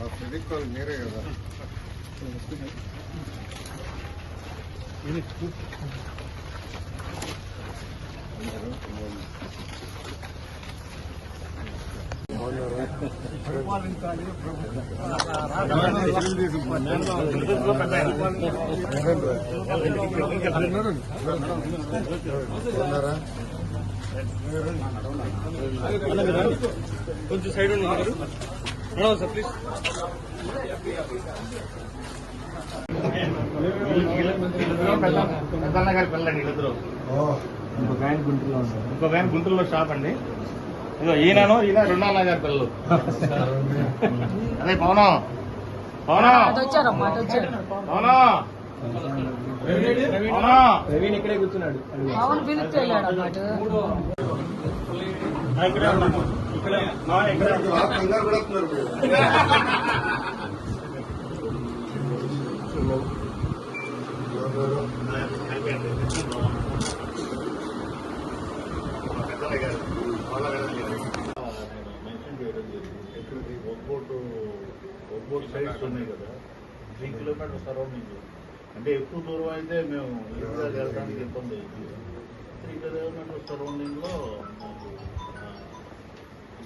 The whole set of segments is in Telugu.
మా ప్రదీప్ వాళ్ళు మీరే కదా ఉన్నారా కొంచెం సైడ్ ఉన్నారు సార్ ప్లీజ్ పెద్దన్న గారి పిల్లండి వీళ్ళిద్దరు ఇంకొక ఆయన గుంటూరులో ఉన్నారు ఇంకొక ఆయన గుంటూరులో షాప్ అండి. ఇదిగో ఈయనను ఈయన రెండన్న గారి పిల్లలు. అదే పవనం. పవనం. పవనం. ప్రవీణ్ ఇక్కడే కూర్చున్నాడు. కంగారు పడుతున్నారు మెన్షన్ చేయడం ఎక్కడికి ఒక్కోటు సైడ్స్ ఉన్నాయి కదా త్రీ కిలోమీటర్ సరౌండింగ్ అంటే ఎక్కువ దూరం అయితే మేము ఈజీగా వెళ్ళడానికి ఇబ్బంది అయింది త్రీ కిలోమీటర్ సరౌండింగ్లో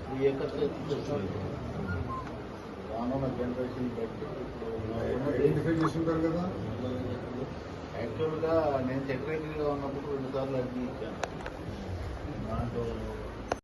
త్రీ ఏకర్స్ రానున్న జనరేషన్ బట్టి ఐడెంటిఫై చేస్తుంటారు కదా యాక్చువల్గా నేను సెక్రటరీగా ఉన్నప్పుడు రెండు సార్లు అర్జీ ఇచ్చాను. దాంట్లో